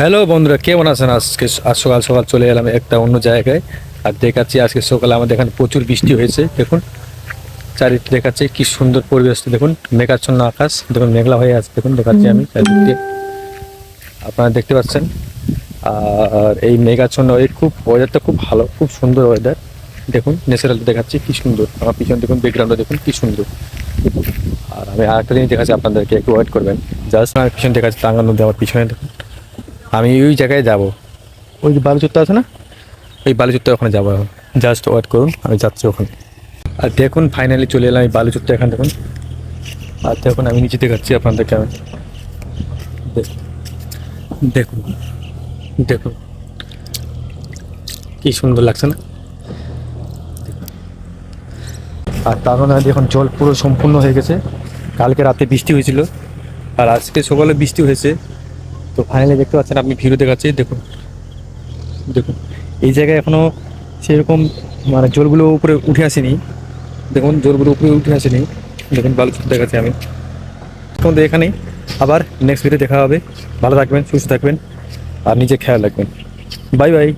Hello বন্ধুরা কেমন আছেন? আজকে আজ সকাল সকাল চলে এলাম একটা অন্য জায়গায়। আর দেখাচ্ছি আজকে সকালে আমাদের এখানে প্রচুর বৃষ্টি হয়েছে দেখুন। চারিদিকে দেখাচ্ছে কি সুন্দর পরিবেশ দেখুন। মেঘাচ্ছন্ন আকাশ দেখুন মেঘলা হয়ে আছে দেখুন দেখাচ্ছি আমি চারিদিকে আপনারা দেখতে পাচ্ছেন? আর এই মেঘাচ্ছন্ন এই খুব ওয়েদারটা খুব ভালো খুব সুন্দর ওয়েদার দেখুন ন্যাচারাল দেখাচ্ছি কি সুন্দর। আমার পিছনে দেখুন ব্যাকগ্রাউন্ডে দেখুন কি সুন্দর। আর আমি আরেকটা জিনিস দেখাচ্ছি আপনাদেরকে একটু ওয়েট করবেন। জাস্ট আমার পিছনে দেখাচ্ছি টাঙ্গার নদী আমার পিছনে দেখুন। আমি ওই জায়গায় যাব। ওই যে বালুচত্বর আছে না? ওই বালুচত্বর ওখানে যাব। এখন জাস্ট ওয়েট করুন আমি যাচ্ছি ওখানে। আর দেখুন ফাইনালি চলে এলাম এই বালুচত্বর এখান দেখুন আর দেখুন আমি নিচে দেখাচ্ছি আপনাদেরকে আমি। দেখুন দেখুন। কি সুন্দর লাগছে না? আর তার মানে এখন জল পুরো সম্পূর্ণ হয়ে গেছে। কালকে রাতে বৃষ্টি হয়েছিল। আর আজকে সকালে বৃষ্টি হয়েছে। তো ফাইনালি দেখতে পাচ্ছেন আপনি ভিডিও দেখাচ্ছি, দেখুন। দেখুন, এই জায়গায় এখনও সেরকম মানে জলগুলো উপরে উঠে আসেনি। দেখুন, জলগুলো উপরে উঠে আসেনি। দেখুন, ভালো দেখাচ্ছি আমি। তোমাদের এখানেই। আবার নেক্সট ভিডিও দেখা হবে। ভালো থাকবেন, সুস্থ থাকবেন, আর নিজে খেয়াল রাখবেন। Bye bye